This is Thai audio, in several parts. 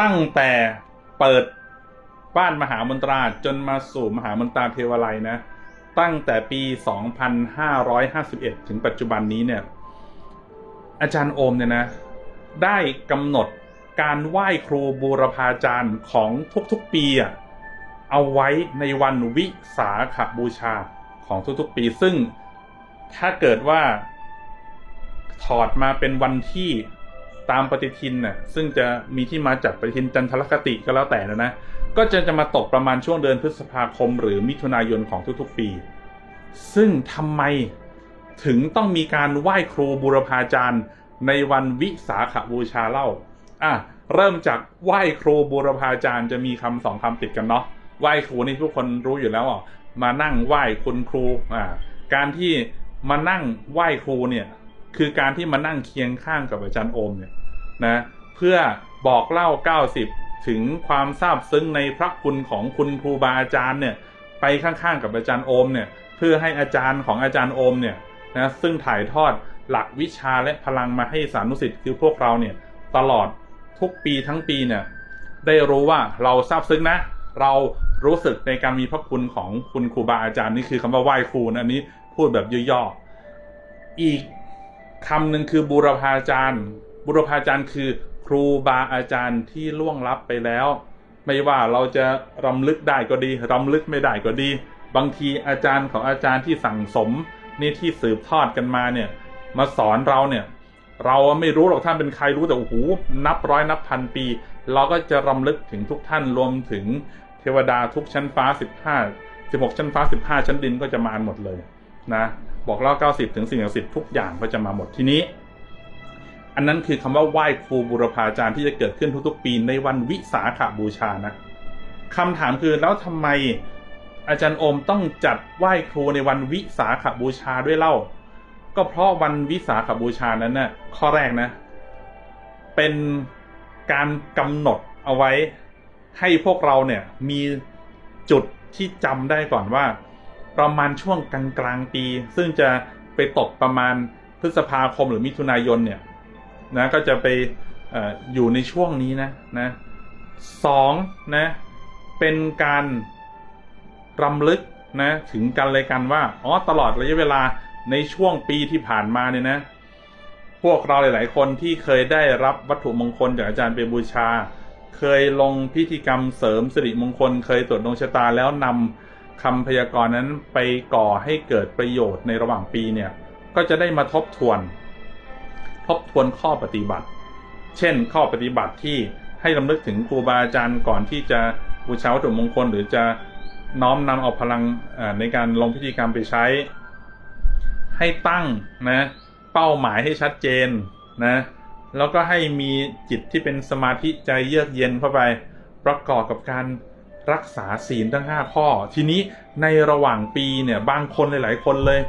ตั้งแต่เปิดบ้านมหามนตราจนมาสู่มหามนตราเทวาลัยนะ ตั้งแต่ปี 2551 ถึงปัจจุบันนี้เนี่ย อาจารย์โอมเนี่ยนะ ได้กำหนดการไหว้ครูบูรพาจารย์ของทุกๆปีอะเอาไว้ในวันวิสาขบูชาของทุกๆปี ซึ่งถ้าเกิดว่าถอดมาเป็นวันที่ ตามปฏิทินน่ะซึ่งจะมีที่มาจากปฏิทินจันทรคติก็แล้วแต่นะนะก็จะจะมาตกประมาณช่วงเดือนพฤษภาคม หรือมิถุนายนของทุกๆปี ซึ่งทำไมถึงต้องมีการไหว้ครูบูรพาจารย์ในวันวิสาขบูชาเล่าอะเริ่มจากไหว้ครูบูรพาจารย์จะมีคำสองคำติดกันเนาะไหว้ครูนี่ทุกคนรู้อยู่แล้วอะมานั่งไหว้คุณครูอ่าการที่มานั่งไหว้ครูเนี่ยคือการที่มานั่งเคียงข้างกับอาจารย์โอมเนี่ย นะเพื่อบอกเล่า 90 ถึงความซาบซึ้งในพระคุณของคุณครูบาอาจารย์เนี่ยไปข้างๆกับอาจารย์โอมเนี่ยเพื่อให้อาจารย์ของอาจารย์โอมเนี่ยนะซึ่งถ่ายทอดหลักวิชาและพลังมาให้สานุสิทธิ์คือพวกเราเนี่ยตลอดทุกปีทั้งปีเนี่ยได้รู้ว่าเราซาบซึ้งนะ เรารู้สึกในการมีพระคุณของคุณครูบาอาจารย์นี่คือคำว่าไหว้ครูนะอันนี้พูดแบบย่อๆอีกคำหนึ่งคือบูรพาจารย์ บุรพาจารย์คือครูบาอาจารย์ที่ล่วงลับไปแล้ว ไม่ว่าเราจะรำลึกได้ก็ดีรำลึกไม่ได้ก็ดี บางทีอาจารย์ของอาจารย์ที่สั่งสมนี่ที่สืบทอดกันมาเนี่ย มาสอนเราเนี่ย เราไม่รู้หรอกท่านเป็นใครรู้แต่โอ้โหนับร้อยนับพันปี เราก็จะรำลึกถึงทุกท่านรวมถึงเทวดาทุกชั้นฟ้า 15 16 ชั้นฟ้า 15 ชั้นดินก็จะมาหมดเลยนะบอกเล่า90 ถึงสิ่งศักดิ์สิทธิ์ทุกอย่างก็จะมาหมดทีนี้ อันนั้นคือคำว่าไหว้ครูบุรพาจารย์ที่จะเกิดขึ้นทุกๆ ปีในวันวิสาขบูชานะคำถามคือแล้วทำไมอาจารย์โอมต้องจัดไหว้ครูในวันวิสาขบูชาด้วยเล่า ก็เพราะวันวิสาขบูชานั้นนะ่ะข้อแรกนะ เป็นการกำหนดเอาไว้ให้พวกเราเนี่ยมีจุดที่จำได้ก่อนว่า ประมาณช่วงกลางกลางปี ซึ่งจะไปตกประมาณพฤษภาคมหรือมิถุนายนเนี่ย นะก็จะไปอออยู่ในช่วงนี้นะนะสองนะเป็นการรำลึกนะถึงกันเลยกันว่าอ๋อตลอดระยะเวลาในช่วงปีที่ผ่านมาเนี่ยนะ พวกเราหลาย ๆ คนที่เคยได้รับวัตถุมงคลจากอาจารย์ไปบูชา เคยลงพิธีกรรมเสริมสิริมงคล เคยตรวจดวงชะตาแล้วนำคำพยากรณ์นั้นไปก่อให้เกิดประโยชน์ในระหว่างปีเนี่ย ก็จะได้มาทบทวน ทบทวนข้อปฏิบัติ เช่น ข้อปฏิบัติที่ให้ลำลึกถึงครูบาอาจารย์ก่อนที่จะบูชาวัตถุมงคล หรือจะน้อมนำเอาพลังในการลงพิธีกรรมไปใช้ ให้ตั้งนะเป้าหมายให้ชัดเจนนะแล้วก็ให้มีจิตที่เป็นสมาธิใจเยือกเย็นเข้าไป ประกอบกับการรักษาศีลทั้ง 5 ข้อ ทีนี้ในระหว่างปีเนี่ยบางคนหลาย ๆ คนเลย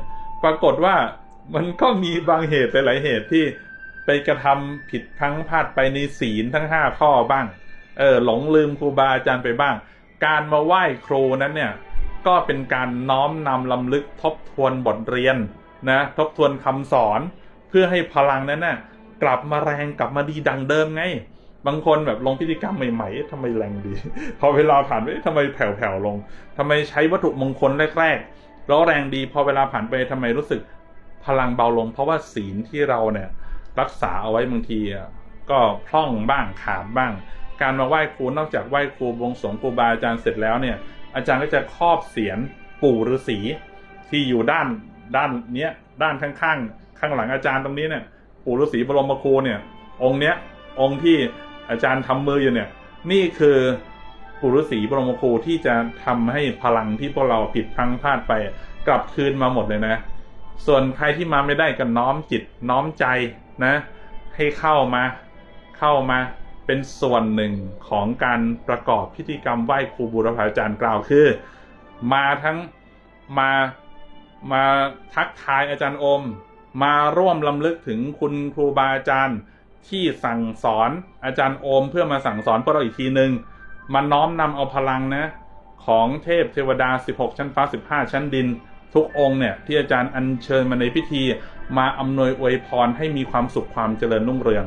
ปรากฏว่ามันก็มีบางเหตุหลาย ๆ เหตุที่ ไปกระทำผิดพลังพลาดไปในศีลทั้ง5ข้อบ้าง เออหลงลืมครูบาอาจารย์ไปบ้าง การมาไหว้ครูนั้นเนี่ย ก็เป็นการน้อมนำลำลึกทบทวนบทเรียนนะทบทวนคำสอนเพื่อให้พลังนั้นน่ะกลับมาแรงกลับมาดีดังเดิมไง บางคนแบบลงพิธีกรรมใหม่ๆเอ๊ะทำไมแรงดี พอเวลาผ่านไปทำไมแผ่วๆลงทำไมใช้วัตถุมงคลแรกๆแล้วแรงดีพอเวลาผ่านไปทำไมรู้สึกพลังเบาลง เพราะว่าศีลที่เราเนี่ย รักษาเอาไว้บางทีก็พร่องบ้างขาดบ้าง การมาไหว้ครูนอกจากไหว้ครูบวงสรวงครูบาอาจารย์เสร็จแล้วเนี่ย อาจารย์ก็จะครอบเสียนปู่ฤาษีที่อยู่ด้านด้านเนี้ยด้านข้างๆข้างหลังอาจารย์ตรงนี้เนี่ย ปู่ฤาษีบรมครูเนี่ย องค์เนี้ยองค์ที่อาจารย์ทำมืออยู่เนี่ย นี่คือปู่ฤาษีบรมครูที่จะทำให้พลังที่พวกเราผิดพลังพลาดไป กลับคืนมาหมดเลยนะ ส่วนใครที่มาไม่ได้ก็น้อมจิตน้อมใจ นะ ให้เข้ามาเข้ามาเป็นส่วนหนึ่งของการประกอบพิธีกรรมไหว้ครูบูรพาจารย์กล่าวคือ มาทั้งมามาทักทายอาจารย์อม มาร่วมลำลึกถึงคุณครูบาอาจารย์ที่สั่งสอนอาจารย์โอมเพื่อมาสั่งสอนพวกเราอีกทีหนึ่งมาน้อมนำเอาพลังนะ ของเทพเทวดา 16 ชั้นฟ้า 15 ชั้นดิน ทุกองค์เนี่ยที่อาจารย์อัญเชิญมาในพิธี มาอำนวยอวยพรให้มีความสุขความเจริญรุ่งเรือง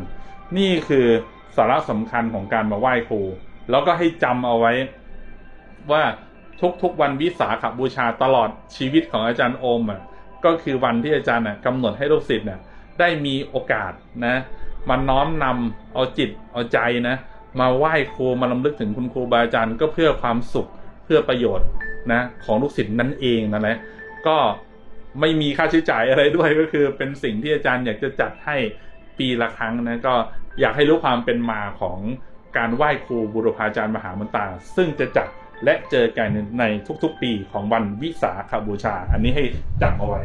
นี่คือสาระสำคัญของการมาไหว้ครู แล้วก็ให้จำเอาไว้ ว่าทุกๆวันวิสาขบูชาตลอดชีวิตของอาจารย์โอมอะก็คือวันที่อาจารย์น่ะกำหนดให้ลูกศิษย์น่ะได้มีโอกาสนะมาน้อมนำเอาจิตเอาใจนะมาไหว้ครูมาลำลึกถึงคุณครูบาอาจารย์ก็เพื่อความสุขเพื่อประโยชน์นะของลูกศิษย์นั่นเองนั่นแหละ ก็ไม่มีค่าใช้จ่ายอะไรด้วยก็คือเป็นสิ่งที่อาจารย์อยากจะจัดให้ปีละครั้งนะก็อยากให้รู้ความเป็นมาของการไหว้ครูบุรพาจารย์มหามนตา ซึ่งจะจัดและเจอกันในทุกๆปีของวันวิสาขบูชา อันนี้ให้จำเอาไว้